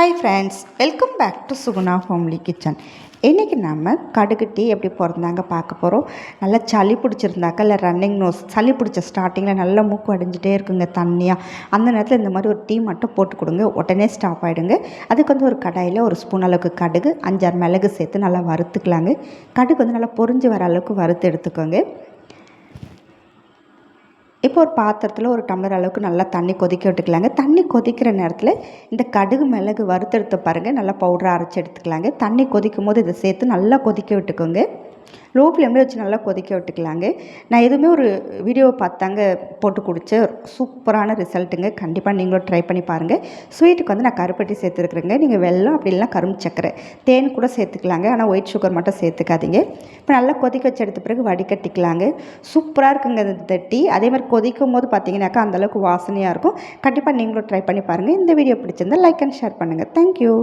Hi friends welcome back to Suguna homely kitchen இன்றைக்கி நம்ம கடுகு டீ எப்படி பிறந்தாங்க பார்க்க போகிறோம் நல்லா சளி பிடிச்சிருந்தாக்கா இல்லை ரன்னிங் நோஸ் சளி பிடிச்ச ஸ்டார்டிங்கில் நல்லா மூக்கு அடைஞ்சிட்டே இருக்குங்க தண்ணியாக அந்த நேரத்தில் இந்த மாதிரி ஒரு டீ மட்டும் போட்டு கொடுங்க. உடனே ஸ்டாப் ஆகிடுங்க அதுக்கு வந்து ஒரு கடாயில் ஒரு ஸ்பூன் அளவுக்கு கடுகு அஞ்சாறு மிளகு சேர்த்து நல்லா வறுத்துக்கலாங்க. கடுகு வந்து நல்லா பொரிஞ்சு வர அளவுக்கு வறுத்து எடுத்துக்கோங்க. இப்போ ஒரு பாத்திரத்தில் ஒரு டம்ளர் அளவுக்கு நல்லா தண்ணி கொதிக்க விட்டுக்கலாங்க. தண்ணி கொதிக்கிற நேரத்தில் இந்த கடுகு மிளகு வறுத்தெடுத்து பாருங்கள் நல்லா பவுடரை அரைச்சி எடுத்துக்கலாங்க. தண்ணி கொதிக்கும் போது இதை சேர்த்து நல்லா கொதிக்க விட்டுக்கோங்க. லோ ஃப்ளேமில் வச்சு நல்லா கொதிக்க விட்டுக்கலாங்க. நான் எதுவுமே ஒரு வீடியோவை பார்த்தாங்க போட்டு குடிச்ச சூப்பரான ரிசல்ட்டுங்க. கண்டிப்பாக நீங்களும் ட்ரை பண்ணி பாருங்கள் ஸ்வீட்டுக்கு வந்து நான் கருப்பட்டி சேர்த்துருக்குறேங்க. நீங்கள் வெள்ளம் அப்படி இல்லைனா கரும்பு சக்கரை. தேன் கூட சேர்த்துக்கலாங்க. ஆனால் ஒயிட் சுகர் மட்டும் சேர்த்துக்காதீங்க. இப்போ நல்லா கொதிக்க வச்சு எடுத்த பிறகு வடிகட்டிக்கலாங்க. சூப்பராக இருக்குங்க இந்த டீ அதே மாதிரி கொதிக்கும் போது பார்த்தீங்கன்னாக்கா அந்தளவுக்கு வாசனையாக இருக்கும். கண்டிப்பாக நீங்களும் ட்ரை பண்ணி பாருங்கள் இந்த வீடியோ பிடிச்சிருந்தால் லைக் அண்ட் ஷேர் பண்ணுங்கள் தேங்க்யூ